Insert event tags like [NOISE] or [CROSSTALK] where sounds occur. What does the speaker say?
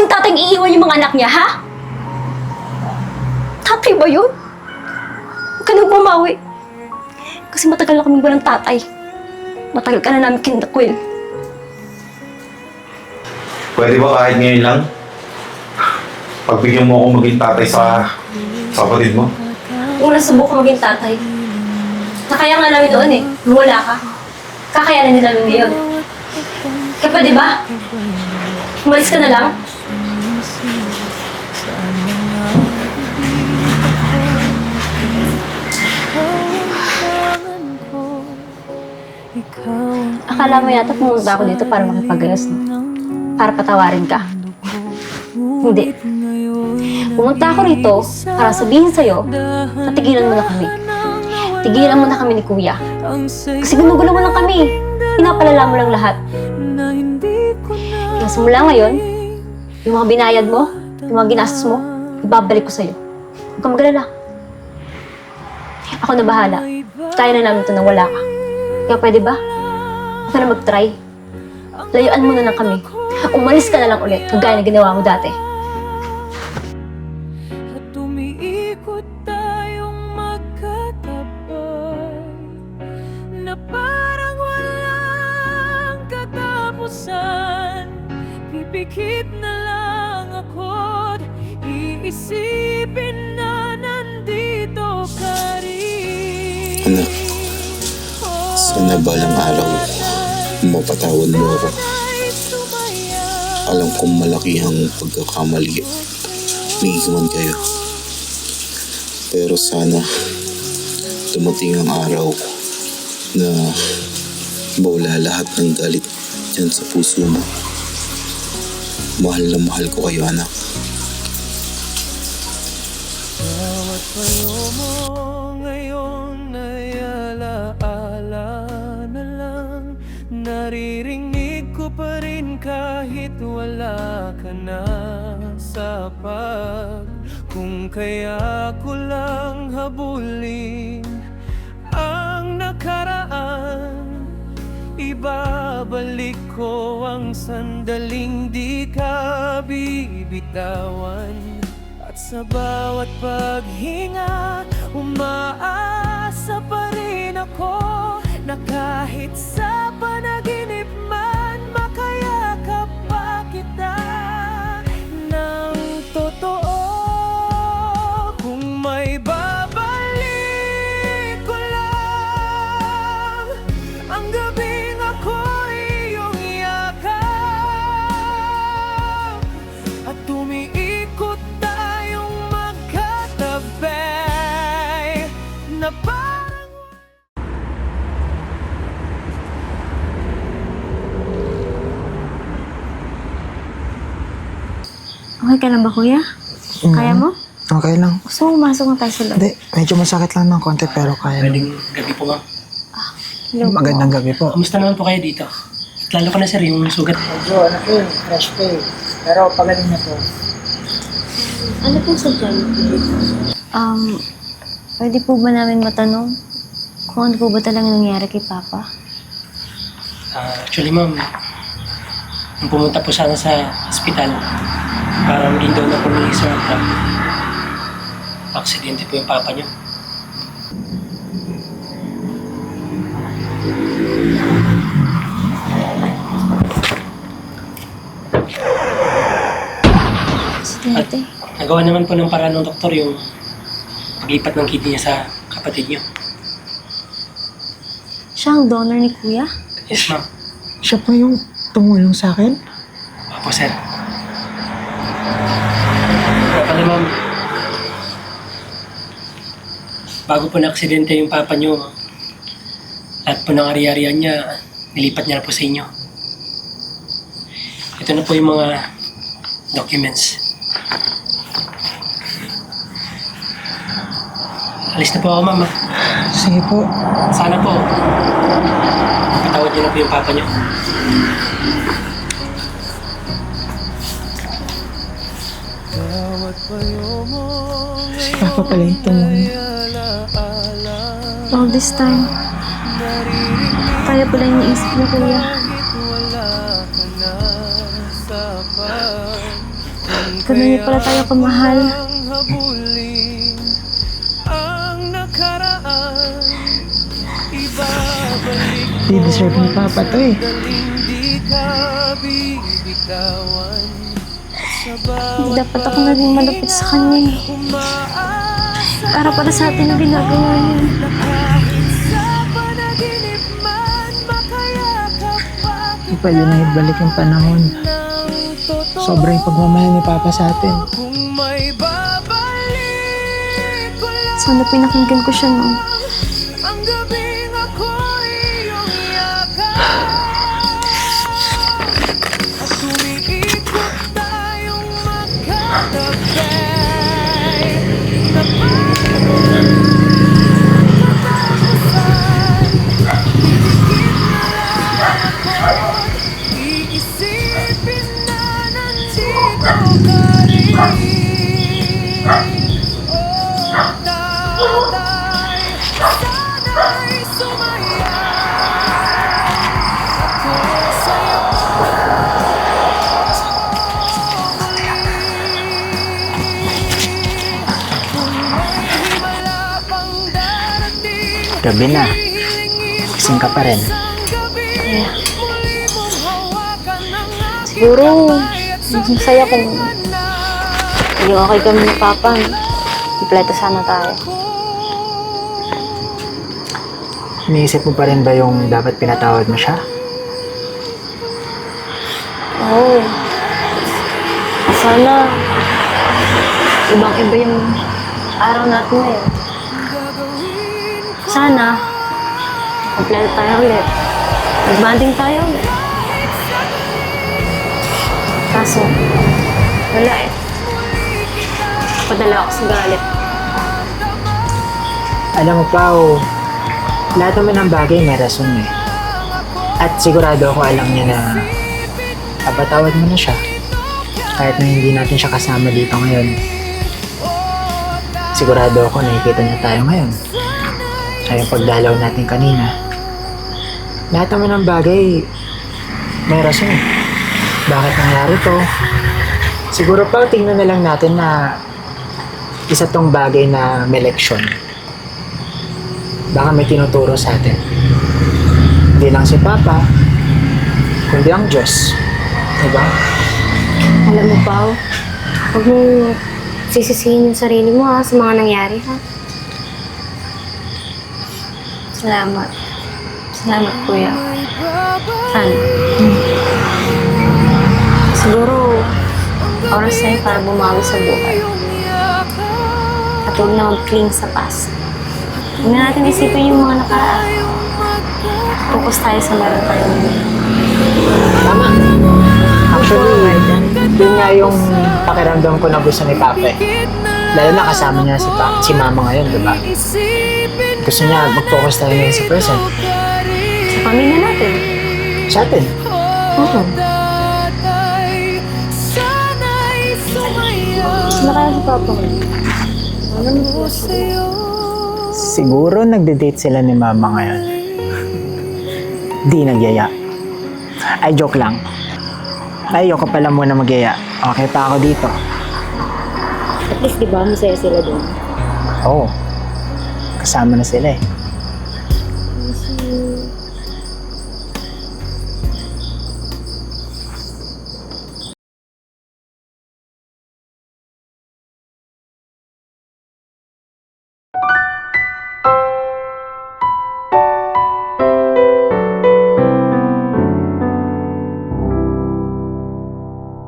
klaseng tatay iiwan yung mga anak niya, ha? Tatay ba yun? Huwag ka nang bumawi. Kasi matagal na kaming walang tatay. Matagal ka na namin kinakwil. Pwede ba kahit ngayon lang? Pagbigyan mo ako maging tatay sa, sa kapatid mo? Kung nasubukan maging tatay. Nakaya nga namin doon eh. Wala ka. Kakayanan din namin ngayon. Kaya pwede ba? Umalis ka na lang? Akala mo yata pumunta ako dito para makipagayos, no? Para patawarin ka. Hindi. Pumunta ako rito para sabihin sa'yo na tigilan mo na kami. Tigilan mo na kami ni Kuya. Kasi ginugulo mo lang kami. Pinapalala mo lang lahat. Kaya simula ngayon, yung mga binayad mo, yung mga ginastos mo, ibabalik ko sa'yo. Huwag kang magalala. Ako na bahala. Kaya na namin ito nang wala ka. Kaya pwede ba? Ka na mag-try. Layuan mo na lang kami. Umalis ka na lang ulit, kagaya na ginawa mo dati. Na Pipikit na lang ako't iisipin na nandito ka rin Anak, sana balang araw mapatawad mo ako. Alam kong malaki ang pagkakamali. Niiwan kayo. Pero sana dumating ang araw na mawala lahat ng galit dyan sa puso mo. Mahal na mahal ko kayo, anak. Bawat payo mo kahit wala ka na sa pag Kung kaya ko lang habulin ang nakaraan Ibabalik ko ang sandaling di ka bibitawan. At sa bawat paghinga Umaasa pa rin ako Na kahit sa panaginip man Okay ka lang ba, Kuya? Kaya mo? Okay lang. Gusto mo pumasok na tayo sa loob? Hindi, medyo masakit lang ng konti pero kaya. Pwedeng gabi po ma'am. Hello po. Magandang gabi po. Kamusta naman po kayo dito? Lalo ko na sir, yung sugat. Medyo ano po yun, fresh pa eh. Pero pagaling na po. Ano po sa Um, pwede po ba namin matanong kung ano po ba talaga nangyari kay Papa? Ah, actually ma'am, pumunta po sana sa ospital, parang hindi daw na po ni Sir na aksidente po yung papa niyo. Aksidente? Nagawa naman po ng paraan ng doktor yung paglipat ng kidney niya sa kapatid niyo. Siya ang donor ni Kuya? Yes ma'am. Siya po yung tumulong sa akin. Opo sir. Pala ma'am, bago po na-aksidente yung papa niyo, lahat po ng ari-arian niya, nilipat niya na po sa inyo. Ito na po yung mga documents. Alis na po ako, ma'am. ah. Sige po. Sana po, patawad niyo na po yung papa niyo. Tumulong. alaala All this time, kaya pala yung naisip ni Kuya. Ganun niyo pala tayo Ibabalik Di deserve ni Papa to eh. Hindi dapat ako naging malapit sa kanya eh. Para para sa atin ang ginagawa niya. na kahit sa panaginip man Makayakap at Di pwede na ibalik yung panahon. Sobrang pagmamahal ni Papa sa atin. Sana pinakinggan ko siya noon. [SIGHS] [SIGHS] At tumiikot tayong magkatabi Gabi na. Gising ka pa rin. Siguro, at masaya kung Hindi okay kami ni Papa. Kompleto sana tayo. Iniisip mo pa rin ba yung dapat pinatawad mo siya? Oo. Sana, ibang-iba yung araw natin ngayon. Sana, kompleto tayo ulit. Mag-banding tayo ulit. Kaso, wala eh. Padala ako sa galit. Alam mo, Pao, lahat naman ng bagay may rason eh. At sigurado ako alam niya na papatawad mo na siya. Kahit na hindi natin siya kasama dito ngayon. Sigurado ako nakikita niya tayo ngayon. Yung pagdalaw natin kanina. Lahat naman ng bagay may rason eh. Bakit nangyari to? Siguro pa tingnan na lang natin na isa tong bagay na may leksyon baka may tinuturo sa atin. Hindi lang si Papa, kundi ang Diyos. Diba? Alam mo, Pao, huwag mong sisisihin yung sarili mo ha, sa mga nangyari ha. Salamat. Salamat, Kuya. Sana. Siguro, oras na para bumawi sa buhay. Huwag na mag-cling sa past. Huwag na natin isipin yung mga nakaraan. Focus tayo sa meron tayo. Tama. Actually, yun nga yung pakiramdam ko na gusto ni Papa. Lalo na kasama niya si, pa, si Mama ngayon, diba? Gusto niya mag-focus tayo ngayon sa present. Sa pamilya natin. Sa atin. Oo. Sumaya Sila kaya si Papa ko. Siguro nagde-date sila ni Mama ngayon. Di nagyaya. Ay, joke lang. Ay, ayoko pala muna magyaya. Okay pa ako dito. at least di ba masaya sila doon. Oo. Kasama na sila eh.